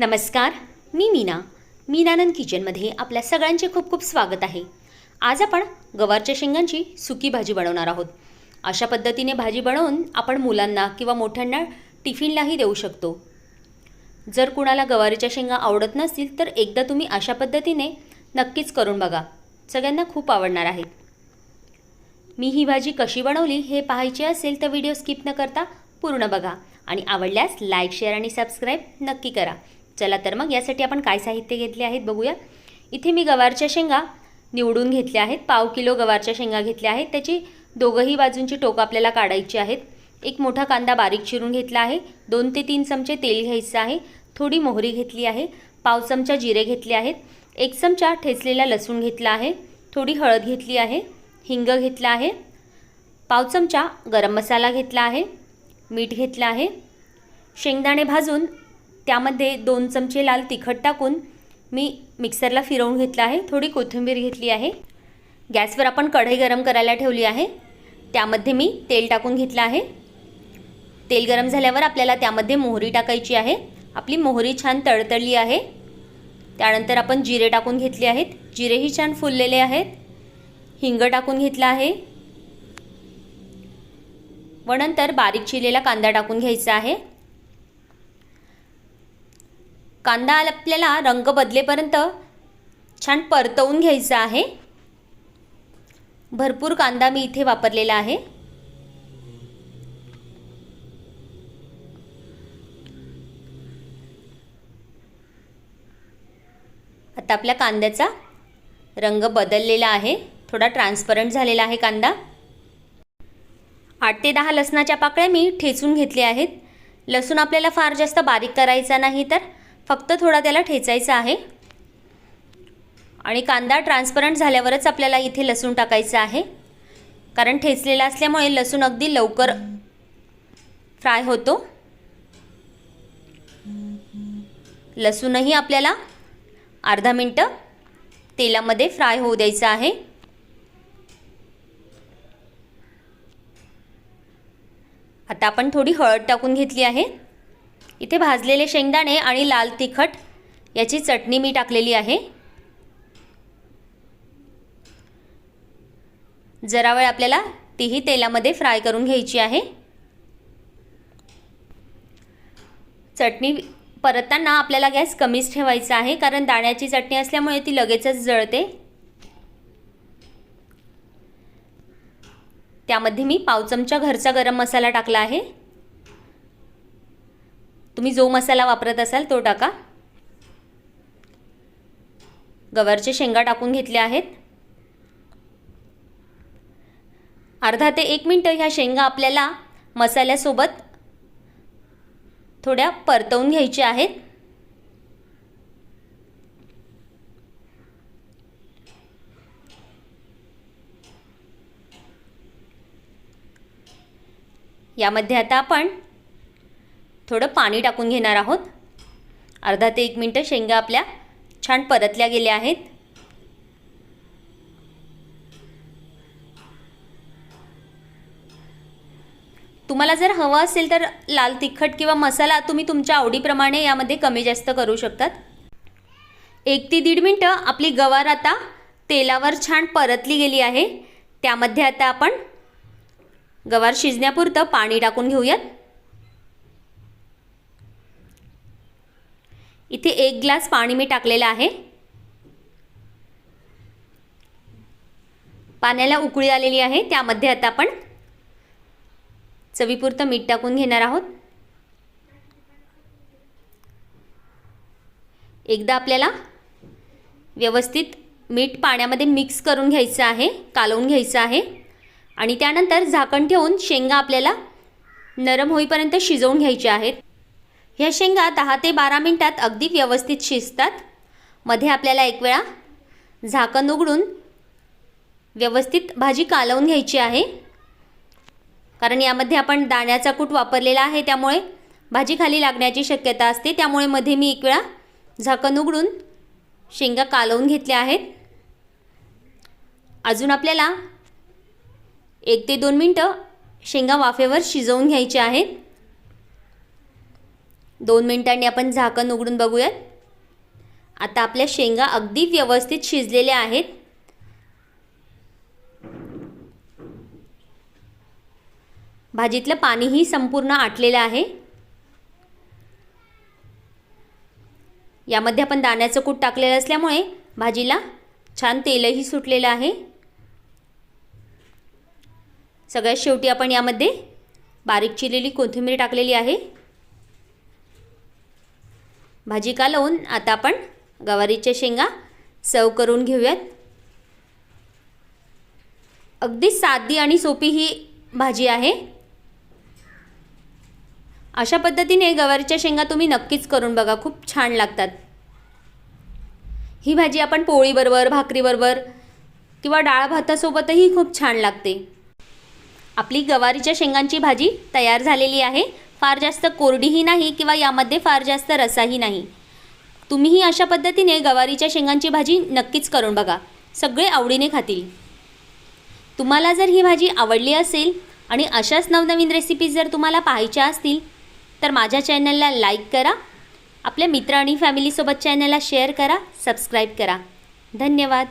नमस्कार मी मीना. मीनानंद किचनमध्ये आपल्या सगळ्यांचे खूप खूप स्वागत आहे. आज आपण गवारच्या शेंगांची सुकी भाजी बनवणार आहोत. अशा पद्धतीने भाजी बनवून आपण मुलांना किंवा मोठ्यांना टिफिनलाही देऊ शकतो. जर कुणाला गवारीच्या शेंगा आवडत नसतील तर एकदा तुम्ही अशा पद्धतीने नक्कीच करून बघा. सगळ्यांना खूप आवडणार आहेत मी ही भाजी कशी बनवली हे पाहायची असेल तर व्हिडिओ स्किप न करता पूर्ण बघा. आणि आवडल्यास लाईक शेअर आणि सबस्क्राईब नक्की करा. चला तर मग यासाठी आपण काय साहित्य घेतले आहेत बघूया. इथे मी गवारच्या शेंगा निवडून घेतल्या आहेत. पाव किलो गवारच्या शेंगा घेतल्या आहेत. त्याची दोघंही बाजूंची टोकं आपल्याला काढायची आहेत. एक मोठा कांदा बारीक चिरून घेतला आहे. दोन ते तीन चमचे तेल घ्यायचं आहे. थोडी मोहरी घेतली आहे. पाव चमचा जिरे घेतले आहेत. एक चमचा ठेचलेला लसूण घेतला आहे. थोडी हळद घेतली आहे. हिंग घेतला आहे. पाव चमचा गरम मसाला घेतला आहे. मीठ घेतलं आहे. शेंगदाणे भाजून त्यामध्ये दोन चमचे लाल तिखट टाकून मी मिक्सरला फिरवून घेतलं आहे. थोडी कोथिंबीर घेतली आहे. गॅसवर आपण कढई गरम करायला ठेवली आहे. त्यामध्ये मी तेल टाकून घेतलं आहे. तेल गरम झाल्यावर आपल्याला त्यामध्ये मोहरी टाकायची आहे. आपली मोहरी छान तळतळली आहे. त्यानंतर आपण जिरे टाकून घेतले आहेत. जिरेही छान फुललेले आहेत. हिंग टाकून घेतला आहे. व नंतर बारीक चिरलेला कांदा टाकून घ्यायचा आहे. कांदा आपल्याला रंग बदलेपर्यंत छान परतवून घ्यायचा आहे. भरपूर कांदा मी इथे वापरलेला आहे. आता आपल्या कांद्याचा रंग बदललेला आहे. थोडा ट्रान्सपरंट झालेला आहे कांदा. आठ ते दहा लसणाच्या पाकळ्या मी ठेचून घेतल्या आहेत. लसूण आपल्याला फार जास्त बारीक करायचा नाही तर फक्त थोडा त्याला ठेचायचा आहे. आणि कांदा ट्रान्सपरंट झाल्यावरच आपल्याला इथे लसूण टाकायचं आहे. कारण ठेचलेला असल्यामुळे लसूण अगदी लवकर फ्राय होतो. लसूणही आपल्याला अर्धा मिनटं तेलामध्ये फ्राय होऊ द्यायचं आहे. आता आपण थोडी हळद टाकून घेतली आहे. इथे भाजलेले शेंगदाणे आणि लाल तिखट याची चटणी मी टाकलेली आहे. जरा वेळ आपल्याला तीही तेलामध्ये फ्राय करून घ्यायची आहे. चटणी परतताना आपल्याला गॅस कमीच ठेवायचा आहे कारण दाण्याची चटणी असल्यामुळे ती लगेचच जळते. त्यामध्ये मी पाव चमचा घरचा गरम मसाला टाकला आहे. तुम्ही जो मसाला वापरत असाल तो टाका. गवारचे शेंगा टाकून घेतले आहेत. अर्धा ते एक मिनटं ह्या शेंगा आपल्याला मसाल्यासोबत थोड्या परतवून घ्यायच्या आहेत. यामध्ये आता आपण थोडं पाणी टाकून घेणार आहोत. अर्धा ते एक मिनटं शेंगा आपल्या छान परतल्या गेल्या आहेत. तुम्हाला जर हवं असेल तर लाल तिखट किंवा मसाला तुम्ही तुमच्या आवडीप्रमाणे यामध्ये कमी जास्त करू शकतात. एक ते दीड मिनटं आपली गवार आता तेलावर छान परतली गेली आहे. त्यामध्ये आता आपण गवार शिजण्यापुरतं पाणी टाकून घेऊयात. इथे एक ग्लास पाणी मी टाकलेलं आहे. पाण्याला उकळी आलेली आहे त्यामध्ये आता आपण चवीपुरतं मीठ टाकून घेणार आहोत. एकदा आपल्याला व्यवस्थित मीठ पाण्यामध्ये मिक्स करून घ्यायचं आहे कालवून घ्यायचं आहे. आणि त्यानंतर झाकण ठेवून शेंगा आपल्याला नरम होईपर्यंत शिजवून घ्यायच्या आहेत. ह्या शेंगा दहा ते बारा मिनटात अगदी व्यवस्थित शिजतात. मध्ये आपल्याला एक वेळा झाकण उघडून व्यवस्थित भाजी कालवून घ्यायची आहे. कारण यामध्ये आपण दाण्याचा कूट वापरलेला आहे त्यामुळे भाजी खाली लागण्याची शक्यता असते. त्यामुळे मध्ये मी एक वेळा झाकण उघडून शेंगा कालवून घेतल्या आहेत. अजून आपल्याला एक ते दोन मिनटं शेंगा वाफेवर शिजवून घ्यायच्या आहेत. दोन मिनिटांनी आपण झाकण उघडून बघूयात. आता आपल्या शेंगा अगदी व्यवस्थित शिजलेल्या आहेत. भाजीतलं पाणीही संपूर्ण आटलेलं आहे. यामध्ये आपण दाण्याचं कूट टाकलेलं असल्यामुळे भाजीला छान तेलही सुटलेलं आहे. सगळ्यात शेवटी आपण यामध्ये बारीक चिरलेली कोथिंबीर टाकलेली आहे. भाजी कालवून आता आपण गवारीच्या शेंगा सर्व करून घेऊयात. अगदी साधी आणि सोपी ही भाजी आहे. अशा पद्धतीने गवारीच्या शेंगा तुम्ही नक्कीच करून बघा खूप छान लागतात. ही भाजी आपण पोळीबरोबर भाकरीबरोबर किंवा डाळ भातासोबतही खूप छान लागते. आपली गवारीच्या शेंगांची भाजी तयार झालेली आहे. फार जास्त कोरडीही नाही किंवा यामध्ये फार जास्त रसाही नाही. तुम्हीही अशा पद्धतीने गवारीच्या शेंगांची भाजी नक्कीच करून बघा. सगळे आवडीने खातील. तुम्हाला जर ही भाजी आवडली असेल आणि अशाच नवनवीन रेसिपीज जर तुम्हाला पाहायच्या असतील तर माझ्या चॅनलला लाईक करा. आपल्या मित्र आणि फॅमिलीसोबत चॅनलला शेअर करा सबस्क्राईब करा. धन्यवाद.